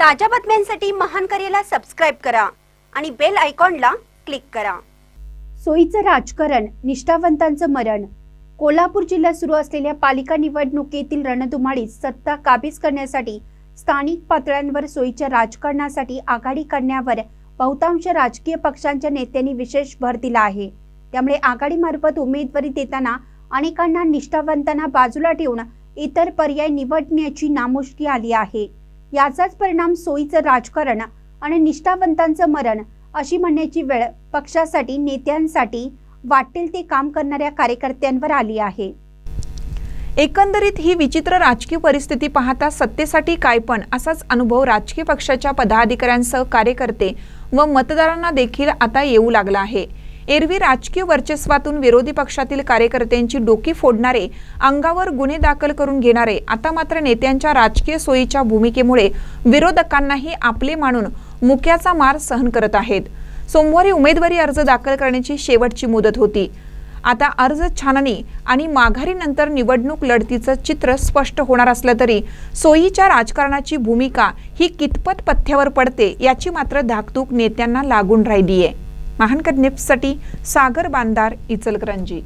ताज्या बातम्यांसाठी महान करेला सबस्क्राईब करा आणि बेल आयकॉनला क्लिक करा. सोयीचं राजकारण निष्ठावंतांचं मरण. कोल्हापूर जिल्ह्यात सुरू असलेल्या पालिका निवडणुकीतील रणधुमाळीत सत्ता काबीज करण्यासाठी स्थानिक पातळ्यांवर सोयीच्या राजकारणासाठी आघाडी करण्यावर बहुतांश राजकीय पक्षांच्या नेत्यांनी विशेष भर दिला आहे. त्यामुळे आघाडीमार्फत उमेदवारी देताना अनेकांना निष्ठावंतांना बाजूला ठेवून इतर पर्याय निवडण्याची नामुष्की आली आहे. याचाच परिणाम सोयीचं राजकारण आणि निष्ठावंतांचं मरण अशी म्हणण्याची वेळ पक्षासाठी नेत्यांसाठी वाटेल ते काम करणाऱ्या कार्यकर्त्यांवर आली आहे. एकंदरीत ही विचित्र राजकीय परिस्थिती पाहता सत्तेसाठी काय पण असाच अनुभव राजकीय पक्षाच्या पदाधिकाऱ्यांसह कार्यकर्ते व मतदारांना देखील आता येऊ लागला आहे. एरवी राजकीय वर्चस्वातून विरोधी पक्षातील कार्यकर्त्यांची डोकी फोडणारे अंगावर गुन्हे दाखल करून घेणारे आता मात्र नेत्यांच्या राजकीय सोयीच्या भूमिकेमुळे विरोधकांनाही आपले मानून मुक्याचा मार सहन करत आहेत. सोमवारी उमेदवारी अर्ज दाखल करण्याची शेवटची मुदत होती. आता अर्ज छाननी आणि माघारीनंतर निवडणूक लढतीचं चित्र स्पष्ट होणार असलं तरी सोयीच्या राजकारणाची भूमिका ही कितपत पथ्यावर पडते याची मात्र धाकधूक नेत्यांना लागून राहिली आहे महानकर निप्ससाठी सागर बांदार इचलकरंजी.